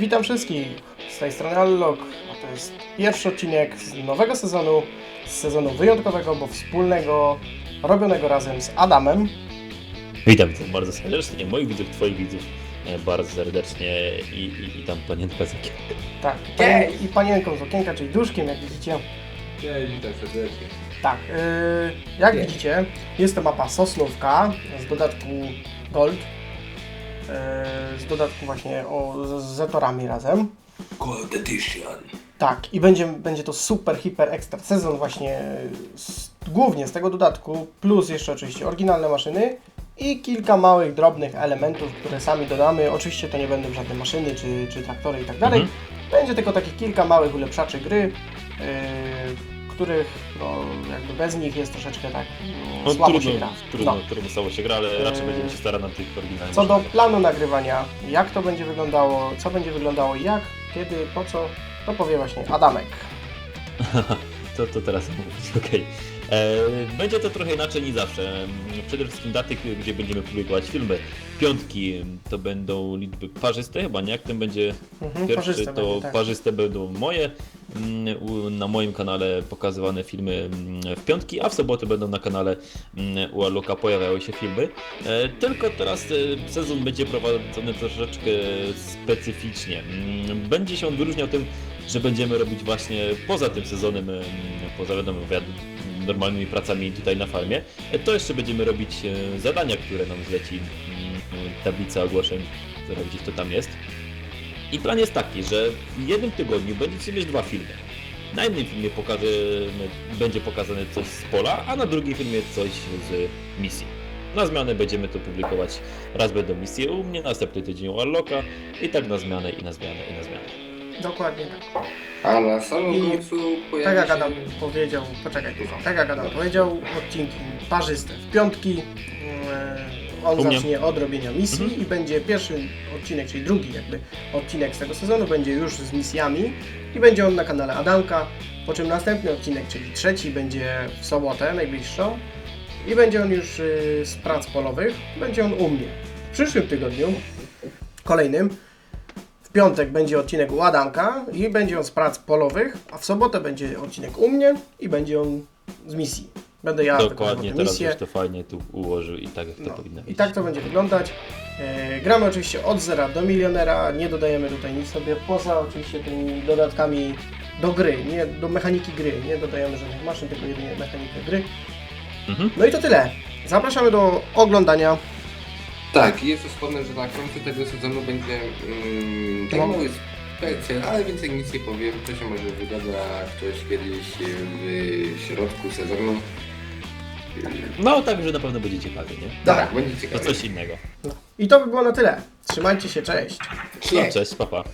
Witam wszystkich, z tej strony Allok, a to jest pierwszy odcinek z nowego sezonu, z sezonu wyjątkowego, bo wspólnego, robionego razem z Adamem. Witam widzów bardzo serdecznie, moich widzów, twoich widzów e, bardzo serdecznie i, i, i tam panienka z okiem. Tak, panien, i panienką z okienka, czyli duszkiem, jak widzicie. Cześć, witam serdecznie. Tak, yy, jak widzicie, jest to mapa Sosnówka z dodatku Gold, z dodatku właśnie o, z, z Zetorami razem. Gold Edition. Tak, i będzie, będzie to super, hiper, ekstra sezon właśnie z, głównie z tego dodatku, plus jeszcze oczywiście oryginalne maszyny i kilka małych, drobnych elementów, które sami dodamy. Oczywiście to nie będą żadne maszyny czy, czy traktory i tak dalej. Mhm. Będzie tylko takich kilka małych ulepszaczy gry, yy, których no, jakby bez nich jest troszeczkę tak no, No, słabo trudno, się gra. trudno, No. trudno stało się gra, ale raczej Eee, będziemy się starać na tych oryginalnych. Co do planu nagrywania, jak to będzie wyglądało, co będzie wyglądało jak, kiedy, po co, to powie właśnie Adamek. To, to teraz mówić, okej. E, Będzie to trochę inaczej niż zawsze. Przede wszystkim daty, gdzie będziemy publikować filmy. Piątki to będą liczby parzyste, chyba nie? Jak ten będzie Mhm, pierwszy, to będzie, tak. parzyste będą moje. Mm, Na moim kanale pokazywane filmy mm, w piątki, a w sobotę będą na kanale mm, u Aluka pojawiały się filmy. E, Tylko teraz e, sezon będzie prowadzony troszeczkę specyficznie. Będzie się on wyróżniał tym, że będziemy robić właśnie poza tym sezonem, em, poza wiadomo, wiad- normalnymi pracami tutaj na farmie, e, to jeszcze będziemy robić e, zadania, które nam zleci tablica ogłoszeń, która gdzieś to tam jest. I plan jest taki, że w jednym tygodniu będziecie mieć dwa filmy. Na jednym filmie pokaże, będzie pokazane coś z pola, a na drugim filmie coś z misji. Na zmianę będziemy to publikować. Raz będą misje u mnie, następny tydzień u Alloka i tak na zmianę i na zmianę i na zmianę. Dokładnie tak. A na samym I końcu Tak pojawi jak się... Adam powiedział, poczekaj tak jak Adam powiedział, odcinki parzyste w piątki. On U mnie. zacznie od robienia misji Mhm. i będzie pierwszy odcinek, czyli drugi jakby odcinek z tego sezonu będzie już z misjami i będzie on na kanale Adamka, po czym następny odcinek, czyli trzeci będzie w sobotę najbliższą i będzie on już y, z prac polowych, będzie on u mnie. W przyszłym tygodniu, kolejnym, w piątek będzie odcinek u Adamka i będzie on z prac polowych, a w sobotę będzie odcinek u mnie i będzie on z misji. Będę ja Dokładnie, teraz misję. już to fajnie tu ułożył i tak jak to No. powinno być. I tak to będzie wyglądać. E, gramy oczywiście od zera do milionera, nie dodajemy tutaj nic sobie, poza oczywiście tymi dodatkami do gry, nie do mechaniki gry, nie dodajemy żadnych maszyn, tylko jedynie mechanikę gry. Mhm. No i to tyle. Zapraszamy do oglądania. Tak, i jeszcze wspomnę, że na końcu tego sezonu będzie mm, taki No. mały specjal, ale więcej nic nie powiem. To się może wygląda ktoś kiedyś w środku sezonu. No tak, że na pewno będzie ciekawie, nie? Dobra. Tak, będzie To ciekawe. coś innego. I to by było na tyle. Trzymajcie się, cześć. No, cześć, papa.